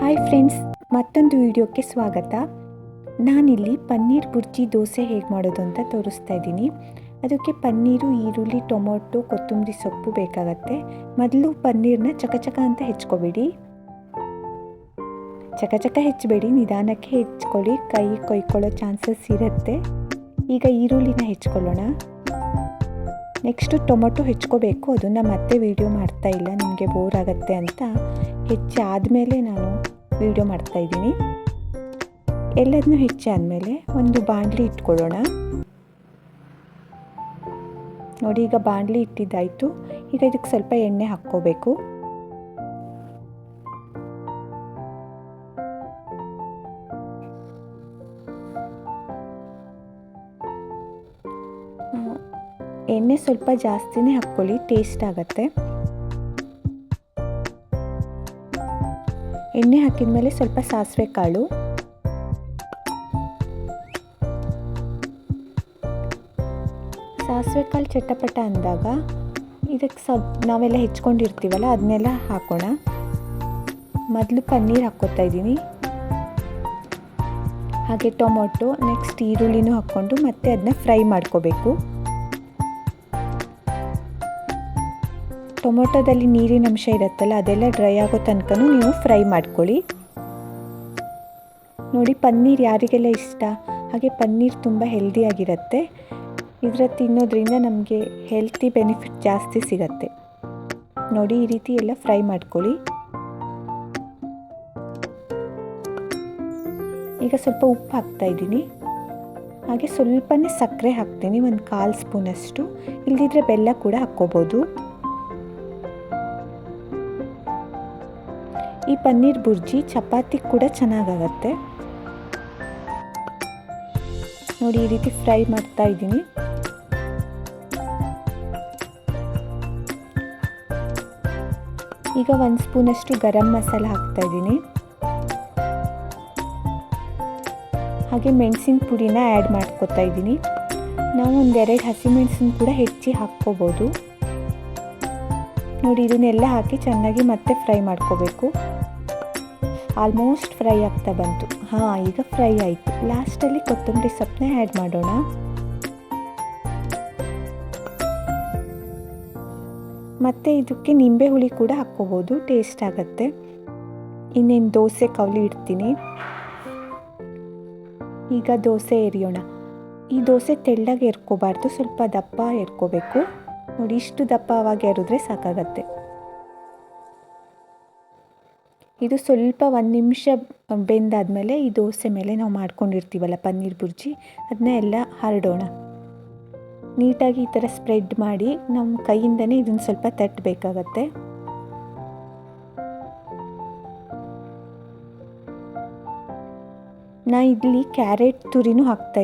Hi friends ಮತ್ತೊಂದು ವಿಡಿಯೋಕ್ಕೆ ಸ್ವಾಗತ. ನಾನಿಲ್ಲಿ ಪನ್ನೀರ್ ಬುರ್ಜಿ ದೋಸೆ ಹೇಗೆ ಮಾಡೋದು ಅಂತ ತೋರಿಸ್ತಾ ಇದ್ದೀನಿ. ಅದಕ್ಕೆ ಪನ್ನೀರು, ಈರುಳ್ಳಿ, ಟೊಮೊಟೊ, ಕೊತ್ತಂಬರಿ ಸೊಪ್ಪು ಬೇಕಾಗತ್ತೆ. ಮೊದಲು ಪನ್ನೀರನ್ನ ಚಕಚಕ ಅಂತ ಹೆಚ್ಕೊಬೇಡಿ. ಚಕಚಕ ಹೆಚ್ಚಬೇಡಿ ನಿಧಾನಕ್ಕೆ ಹೆಚ್ಕೊಳ್ಳಿ. ಕೈ ಕೊಯ್ಕೊಳ್ಳೋ ಚಾನ್ಸಸ್ ಇರುತ್ತೆ. ಈಗ ಈರುಳ್ಳಿನ ಹೆಚ್ಕೊಳ್ಳೋಣ. Next tomato ಹೆಚ್ಕೋಬೇಕು. ಅದನ್ನು ಮತ್ತೆ ವೀಡಿಯೋ ಮಾಡ್ತಾ ಇಲ್ಲ. ನಿಮಗೆ ಬೋರ್ ಆಗುತ್ತೆ ಅಂತ ಹೆಚ್ಚಿ ಆದಮೇಲೆ ನಾನು ವೀಡಿಯೋ ಮಾಡ್ತಾ ಇದ್ದೀನಿ. ಎಲ್ಲದನ್ನೂ ಹೆಚ್ಚಿ ಆದಮೇಲೆ ಒಂದು ಬಾಣಲಿ ಇಟ್ಕೊಳ್ಳೋಣ. ನೋಡಿ, ಈಗ ಬಾಣಲಿ ಇಟ್ಟಿದ್ದಾಯಿತು. ಈಗ ಇದಕ್ಕೆ ಸ್ವಲ್ಪ ಎಣ್ಣೆ ಹಾಕ್ಕೋಬೇಕು. ಎಣ್ಣೆ ಸ್ವಲ್ಪ ಜಾಸ್ತಿನೇ ಹಾಕ್ಕೊಳ್ಳಿ ಟೇಸ್ಟ್ ಆಗುತ್ತೆ. ಎಣ್ಣೆ ಹಾಕಿದ ಮೇಲೆ ಸ್ವಲ್ಪ ಸಾಸಿವೆ ಕಾಳು. ಸಾಸಿವೆ ಕಾಳು ಚಟಪಟ ಅಂದಾಗ ಇದಕ್ಕೆ ಸ್ವಲ್ಪ ನಾವೆಲ್ಲ ಹೆಚ್ಕೊಂಡಿರ್ತೀವಲ್ಲ, ಅದನ್ನೆಲ್ಲ ಹಾಕೋಣ. ಮೊದಲು ಪನ್ನೀರ್ ಹಾಕ್ಕೋತಾ ಇದ್ದೀನಿ. ಹಾಗೆ ಟೊಮೊಟೊ ನೆಕ್ಸ್ಟ್ ಈರುಳ್ಳಿನೂ ಹಾಕ್ಕೊಂಡು ಮತ್ತೆ ಅದನ್ನ ಫ್ರೈ ಮಾಡ್ಕೋಬೇಕು. ಟೊಮೊಟೊದಲ್ಲಿ ನೀರಿನ ಅಂಶ ಇರುತ್ತಲ್ಲ, ಅದೆಲ್ಲ ಡ್ರೈ ಆಗೋ ತನಕ ನೀವು ಫ್ರೈ ಮಾಡ್ಕೊಳ್ಳಿ. ನೋಡಿ, ಪನ್ನೀರ್ ಯಾರಿಗೆಲ್ಲ ಇಷ್ಟ? ಹಾಗೆ ಪನ್ನೀರ್ ತುಂಬ ಹೆಲ್ದಿಯಾಗಿರುತ್ತೆ ಇದರ ತಿನ್ನೋದ್ರಿಂದ ನಮಗೆ ಹೆಲ್ತಿ ಬೆನಿಫಿಟ್ ಜಾಸ್ತಿ ಸಿಗತ್ತೆ. ನೋಡಿ, ಈ ರೀತಿ ಎಲ್ಲ ಫ್ರೈ ಮಾಡ್ಕೊಳ್ಳಿ. ಈಗ ಸ್ವಲ್ಪ ಉಪ್ಪು ಹಾಕ್ತಾ ಇದ್ದೀನಿ. ಹಾಗೆ ಸ್ವಲ್ಪನೇ ಸಕ್ಕರೆ ಹಾಕ್ತೀನಿ, ಒಂದು ಕಾಲು ಸ್ಪೂನಷ್ಟು. ಇಲ್ಲದಿದ್ರೆ ಬೆಲ್ಲ ಕೂಡ ಹಾಕ್ಕೋಬೋದು. ಈ ಪನ್ನೀರ್ ಬುರ್ಜಿ ಚಪಾತಿ ಕೂಡ ಚೆನ್ನಾಗಾಗತ್ತೆ. ನೋಡಿ, ಈ ರೀತಿ ಫ್ರೈ ಮಾಡ್ತಾ ಇದ್ದೀನಿ. ಈಗ ಒಂದು ಸ್ಪೂನಷ್ಟು ಗರಂ ಮಸಾಲ ಹಾಕ್ತಾ ಇದ್ದೀನಿ. ಹಾಗೆ ಮೆಣಸಿನ ಪುಡಿನ ಆ್ಯಡ್ ಮಾಡ್ಕೋತಾ ಇದ್ದೀನಿ. ನಾವು ಒಂದೆರಡು ಹಸಿಮೆಣಸಿನ ಕೂಡ ಹೆಚ್ಚಿ ಹಾಕ್ಕೋಬೋದು. ನೋಡಿ, ಇದನ್ನೆಲ್ಲ ಹಾಕಿ ಚೆನ್ನಾಗಿ ಮತ್ತೆ ಫ್ರೈ ಮಾಡ್ಕೋಬೇಕು. ಆಲ್ಮೋಸ್ಟ್ ಫ್ರೈ ಆಗ್ತಾ ಬಂತು. ಹಾಂ, ಈಗ ಫ್ರೈ ಆಯಿತು. ಲಾಸ್ಟಲ್ಲಿ ಕೊತ್ತಂಬರಿ ಸೊಪ್ಪನ್ನ ಆ್ಯಡ್ ಮಾಡೋಣ. ಮತ್ತು ಇದಕ್ಕೆ ನಿಂಬೆ ಹುಳಿ ಕೂಡ ಹಾಕ್ಕೋಬೋದು. ಟೇಸ್ಟ್ ಆಗುತ್ತೆ. ಇನ್ನೇನು ದೋಸೆ ಕವಲಿ ಇಡ್ತೀನಿ. ಈಗ ದೋಸೆ ಎರಿಯೋಣ. ಈ ದೋಸೆ ತೆಳ್ಳಗೆ ಎರ್ಕೋಬಾರ್ದು. ಸ್ವಲ್ಪ ದಪ್ಪ ಎರ್ಕೋಬೇಕು. ನೋಡಿ ಇಷ್ಟು ದಪ್ಪವಾಗಿ ಅರಿದ್ರೆ ಸಾಕಾಗತ್ತೆ. ಇದು ಸ್ವಲ್ಪ ಒಂದು ನಿಮಿಷ ಬೆಂದಾದಮೇಲೆ ಈ ದೋಸೆ ಮೇಲೆ ನಾವು ಮಾಡ್ಕೊಂಡಿರ್ತೀವಲ್ಲ ಪನ್ನೀರ್ ಬುರ್ಜಿ ಅದನ್ನ ಎಲ್ಲ ಹರಡೋಣ. ನೀಟಾಗಿ ಈ ಥರ ಸ್ಪ್ರೆಡ್ ಮಾಡಿ ನಮ್ಮ ಕೈಯಿಂದನೇ ಇದನ್ನು ಸ್ವಲ್ಪ ತಟ್ಟಬೇಕಾಗತ್ತೆ ನಾ ಇಲ್ಲಿ ಕ್ಯಾರೆಟ್ ತುರಿನೂ ಹಾಕ್ತಾ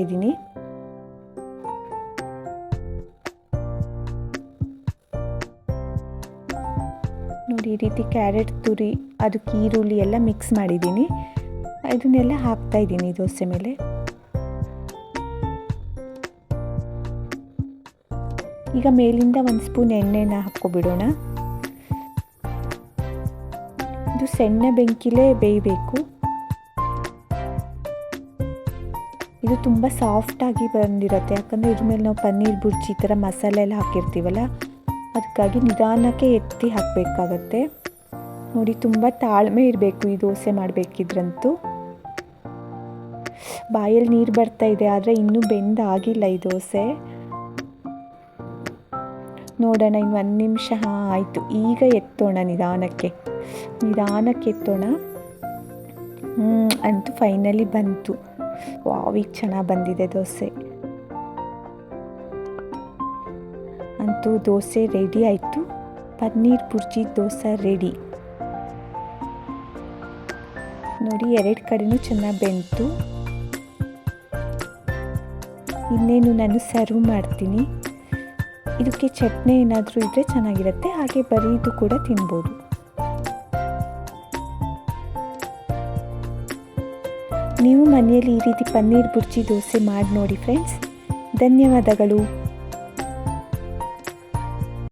ನೋಡಿ ಈ ರೀತಿ ಕ್ಯಾರೆಟ್, ತುರಿ, ಅದಕ್ಕೆ ಈರುಳ್ಳಿ ಎಲ್ಲ ಮಿಕ್ಸ್ ಮಾಡಿದ್ದೀನಿ. ಇದನ್ನೆಲ್ಲ ಹಾಕ್ತಾ ಇದ್ದೀನಿ ದೋಸೆ ಮೇಲೆ. ಈಗ ಮೇಲಿಂದ ಒಂದು ಸ್ಪೂನ್ ಎಣ್ಣೆನ ಹಾಕ್ಕೊಬಿಡೋಣ. ಇದು ಸಣ್ಣ ಬೆಂಕಿಲೇ ಬೇಯಬೇಕು. ಇದು ತುಂಬ ಸಾಫ್ಟಾಗಿ ಬಂದಿರುತ್ತೆ. ಯಾಕಂದರೆ ಇದ್ರ ಮೇಲೆ ನಾವು ಪನ್ನೀರ್ ಬುರ್ಜಿ ಈ ಥರ ಮಸಾಲೆ ಎಲ್ಲ ಹಾಕಿರ್ತೀವಲ್ಲ ಅದಕ್ಕಾಗಿ ನಿಧಾನಕ್ಕೆ ಎತ್ತಿ ಹಾಕಬೇಕಾಗತ್ತೆ. ನೋಡಿ, ತುಂಬ ತಾಳ್ಮೆ ಇರಬೇಕು ಈ ದೋಸೆ ಮಾಡಬೇಕಿದ್ರಂತೂ. ಬಾಯಲ್ಲಿ ನೀರು ಬರ್ತಾ ಇದೆ, ಆದರೆ ಇನ್ನೂ ಬೆಂದಾಗಿಲ್ಲ ಈ ದೋಸೆ. ನೋಡೋಣ, ಇನ್ನು ಒಂದು ನಿಮಿಷ. ಹಾಂ, ಆಯಿತು. ಈಗ ಎತ್ತೋಣ ನಿಧಾನಕ್ಕೆ. ನಿಧಾನಕ್ಕೆ ಎತ್ತೋಣ. ಹ್ಞೂ ಅಂತೂ ಫೈನಲಿ ಬಂತು. ವಾವ್, ಈಗ ಚೆನ್ನಾಗಿ ಬಂದಿದೆ ದೋಸೆ. ಅಂತೂ ದೋಸೆ ರೆಡಿ ಆಯಿತು. ಪನ್ನೀರ್ ಬುರ್ಜಿ ದೋಸೆ ರೆಡಿ ನೋಡಿ, ಎರಡು ಕಡೆನೂ ಚೆನ್ನಾಗಿ ಬೆಂತು. ಇನ್ನೇನು ನಾನು ಸರ್ವ್ ಮಾಡ್ತೀನಿ. ಇದಕ್ಕೆ ಚಟ್ನಿ ಏನಾದರೂ ಇದ್ದರೆ ಚೆನ್ನಾಗಿರುತ್ತೆ. ಹಾಗೆ ಬರೀ ಇದು ಕೂಡ ತಿನ್ಬೋದು. ನೀವು ಮನೆಯಲ್ಲಿ ಈ ರೀತಿ ಪನ್ನೀರ್ ಬುರ್ಜಿ ದೋಸೆ ಮಾಡಿ ನೋಡಿ ಫ್ರೆಂಡ್ಸ್ ಧನ್ಯವಾದಗಳು.